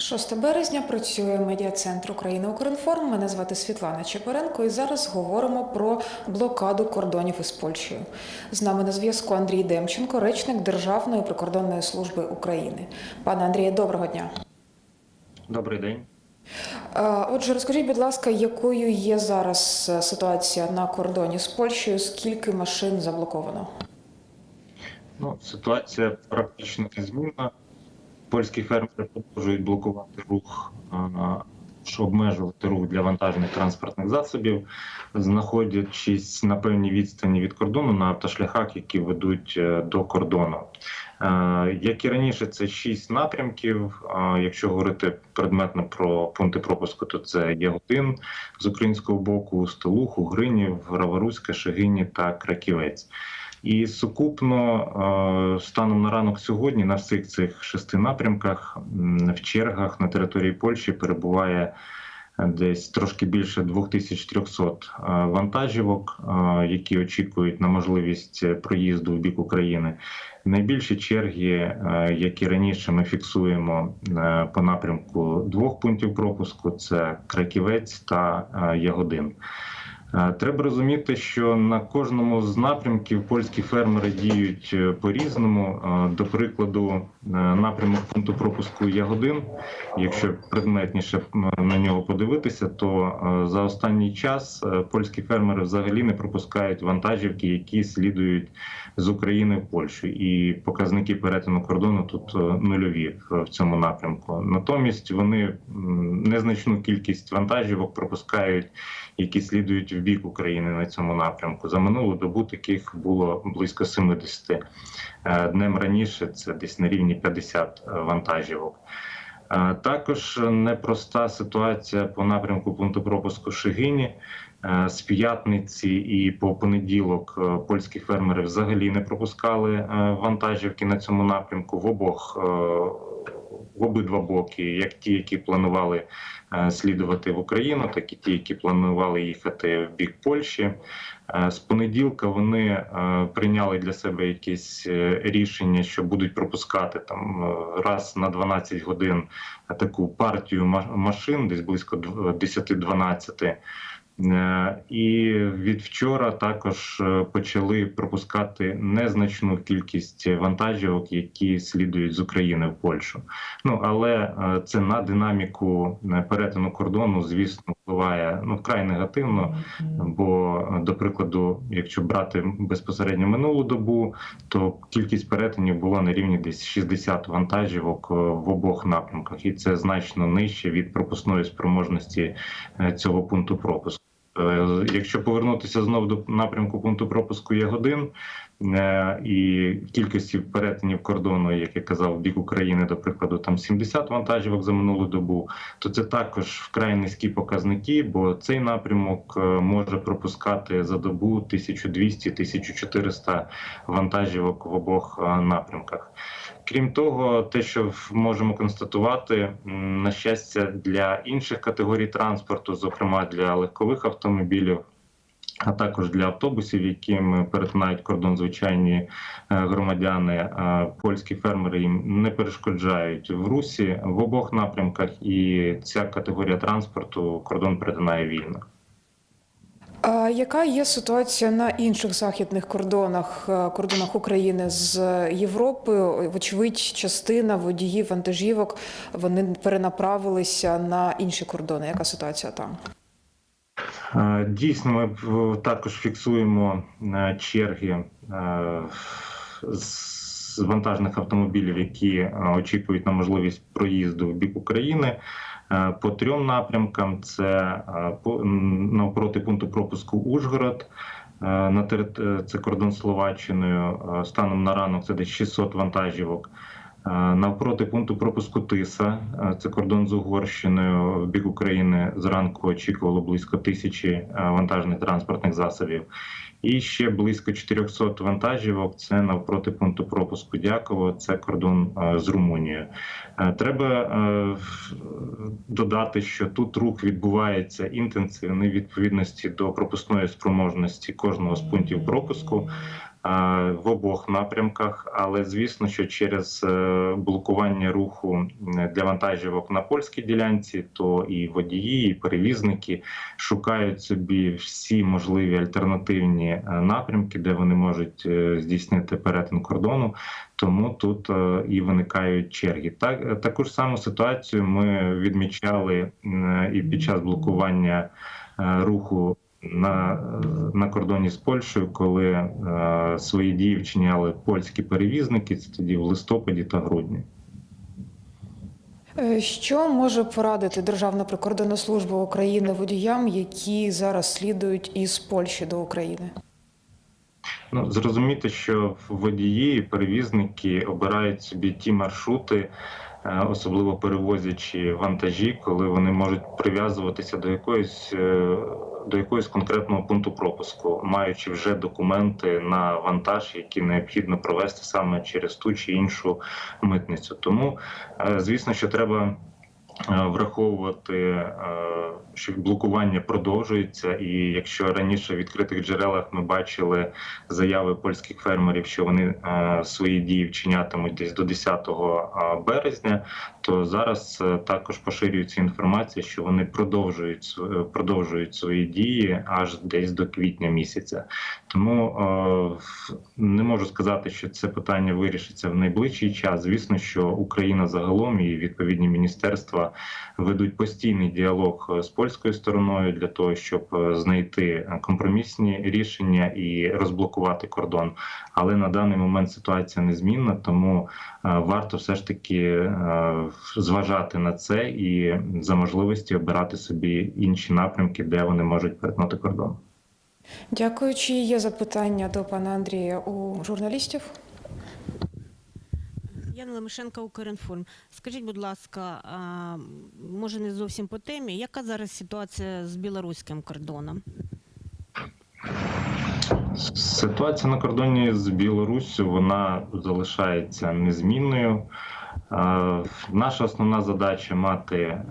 6 березня працює медіа-центр України Укрінформ. Мене звати Світлана Чепаренко, і зараз говоримо про блокаду кордонів із Польщею. З нами на зв'язку Андрій Демченко, речник Державної прикордонної служби України. Пане Андріє, доброго дня. Добрий день. Отже, розкажіть, будь ласка, якою є зараз е, ситуація на кордоні з Польщею? Скільки машин заблоковано? Ну, ситуація практично незмінна. Польські фермери продовжують блокувати рух, а, що обмежувати рух для вантажних транспортних засобів, знаходячись на певній відстані від кордону на автошляхах, які ведуть е, до кордону. Е, Як і раніше, це шість напрямків. Якщо говорити предметно про пункти пропуску, то це Ягодин з українського боку, Столуху, Гринів, Раворуська, Шегині та Краківець. І сукупно е, станом на ранок сьогодні на всіх цих шести напрямках в чергах на території Польщі перебуває е, десь трошки більше 2300 е, вантажівок, які очікують на можливість проїзду в бік України. Найбільші черги, які раніше ми фіксуємо по напрямку двох пунктів пропуску: це Краківець та Ягодин. Е, Треба розуміти, що на кожному з напрямків польські фермери діють е, по-різному. Е, До прикладу, напрямок пункту пропуску Ягодин. Якщо предметніше на нього подивитися, то за останній час польські фермери взагалі не пропускають вантажівки, які слідують з України в Польщу, і показники перетину кордону тут нульові в цьому напрямку. Натомість вони незначну кількість вантажівок пропускають які слідують в бік України на цьому напрямку. За минулу добу таких було близько 70. Е, Днем раніше це десь на рівні 50 вантажівок. Е, Також непроста ситуація по напрямку пункту пропуску Шигині. Е, З п'ятниці і по понеділок е, польські фермери взагалі не пропускали е, вантажівки на цьому напрямку в обох е, в обидва боки, як ті, які планували е, слідувати в Україну, так і ті, які планували їхати в бік Польщі. Е, З понеділка вони е, прийняли для себе якісь рішення, що будуть пропускати там раз на 12 годин таку партію машин, десь близько дв- 10-12. Е, І від вчора також е, почали пропускати незначну кількість вантажівок, які слідують з України в Польщу. Ну але е, це на динаміку перетину кордону, звісно, впливає ну вкрай негативно. Бо, до прикладу, якщо брати безпосередньо минулу добу, то кількість перетинів була на рівні десь 60 вантажівок в обох напрямках, і це значно нижче від пропускної спроможності цього пункту пропуску. Е, Якщо повернутися знову до напрямку пункту пропуску Ягодин е, і кількості перетинів кордону, як я казав, бік України, до прикладу, там 70 вантажівок за минулу добу, то це також вкрай низькі показники, бо цей напрямок е, може пропускати за добу 1200-1400 вантажівок в обох напрямках. Крім того, те, що можемо констатувати, на щастя, для інших категорій транспорту, зокрема для легкових автомобілів. А також для автобусів, яким перетинають кордон звичайні е, громадяни, е, польські фермери їм не перешкоджають в русі в обох напрямках, і ця категорія транспорту кордон перетинає вільно. Яка є ситуація на інших західних кордонах, е, кордонах України з Європою? Вочевидь, частина водіїв вантажівок вони перенаправилися на інші кордони. Яка ситуація там? Е, Дійсно, ми також фіксуємо е, черги з вантажних автомобілів, які очікують на можливість проїзду в бік України. Е, По трьом напрямкам: це е, навпроти пункту пропуску Ужгород. е, На це кордон Словаччиною. Станом на ранок це десь 600 вантажівок. Е, Навпроти пункту пропуску Тиса, е, це кордон з Угорщиною в бік України. Зранку очікувало близько тисячі е, вантажних транспортних засобів. І ще близько 400 вантажівок. Це навпроти пункту пропуску Дяково, це кордон з Румунією. Треба додати, що тут рух відбувається інтенсивний відповідності до пропускної спроможності кожного з пунктів пропуску. В обох напрямках. Але звісно, що через е, блокування руху для вантажівок на польській ділянці, то і водії, і перевізники шукають собі всі можливі альтернативні е, напрямки, де вони можуть е, здійснити перетин кордону. Тому тут е, і виникають черги. Так таку ж саму ситуацію ми відмічали і під час блокування е, руху на, на кордоні з Польщею, коли е, свої дії вчиняли польські перевізники, це тоді в листопаді та грудні. Е, Що може порадити Державна прикордонна служба України водіям, які зараз слідують із Польщі до України? Ну, зрозуміти, що водії і перевізники обирають собі ті маршрути, е, особливо перевозячи вантажі, коли вони можуть прив'язуватися до якоїсь е, до якогось конкретного пункту пропуску, маючи вже документи на вантаж, які необхідно провести саме через ту чи іншу митницю. Тому, е, звісно, що треба. Е, Враховувати, е, що блокування продовжується, і якщо раніше в відкритих джерелах ми бачили заяви польських фермерів, що вони е, свої дії вчинятимуть десь до 10 березня, то зараз також поширюється інформація, що вони продовжують продовжують свої дії аж десь до квітня місяця. Тому не можу сказати, що це питання вирішиться в найближчий час. Звісно, що Україна загалом і відповідні міністерства ведуть постійний діалог е, з польською стороною для того, щоб е, знайти компромісні рішення і розблокувати кордон. Але на даний момент ситуація незмінна, тому е, варто все ж таки зважати на це і за можливості обирати собі інші напрямки, де вони можуть перетнути кордон. Дякую. Чи є запитання до пана Андрія у журналістів? Яна Лемешенка, Укрінформ. Скажіть, будь ласка, може не зовсім по темі, яка зараз ситуація з білоруським кордоном? Ситуація на кордоні з Білоруссю вона залишається незмінною. Наша основна задача мати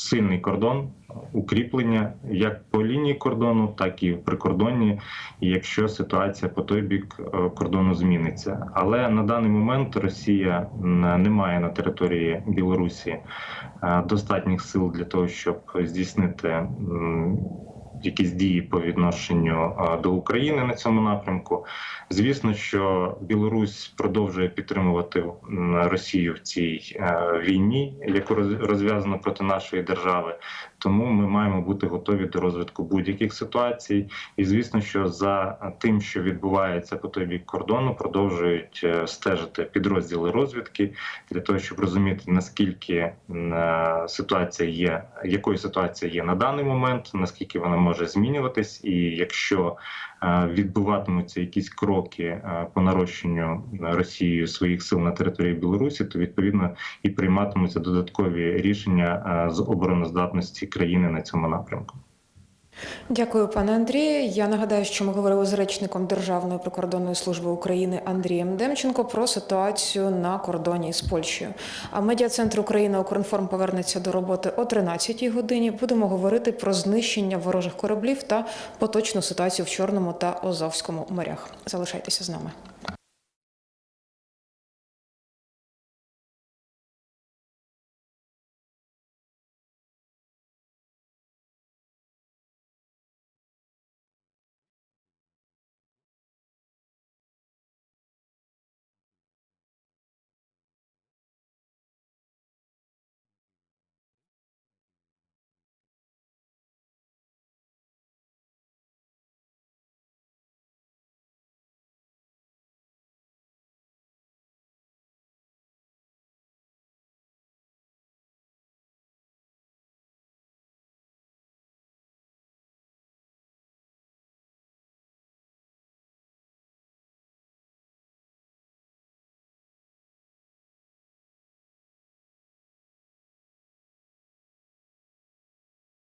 сильний кордон, укріплення як по лінії кордону, так і в прикордонні, якщо ситуація по той бік е, кордону зміниться. Але на даний момент Росія не має на території Білорусі е, достатніх сил для того, щоб здійснити якісь дії по відношенню до України на цьому напрямку. Звісно, що Білорусь продовжує підтримувати Росію в цій е, війні, яку роз- розв'язано проти нашої держави. Тому ми маємо бути готові до розвитку будь-яких ситуацій. І звісно, що за тим, що відбувається по той бік кордону, продовжують е, стежити підрозділи розвідки для того, щоб розуміти наскільки е, ситуація є, якою ситуація є на даний момент, наскільки вона може змінюватись, і якщо відбуватимуться якісь кроки е, по нарощенню Росією своїх сил на території Білорусі, то відповідно і прийматимуться додаткові рішення е, з обороноздатності країни на цьому напрямку. Дякую, пане Андрію. Я нагадаю, що ми говорили з речником Державної прикордонної служби України Андрієм Демченко про ситуацію на кордоні з Польщею. А медіа-центр Україна Укрінформ повернеться до роботи о 13-й годині. Будемо говорити про знищення ворожих кораблів та поточну ситуацію в Чорному та Азовському морях. Залишайтеся з нами.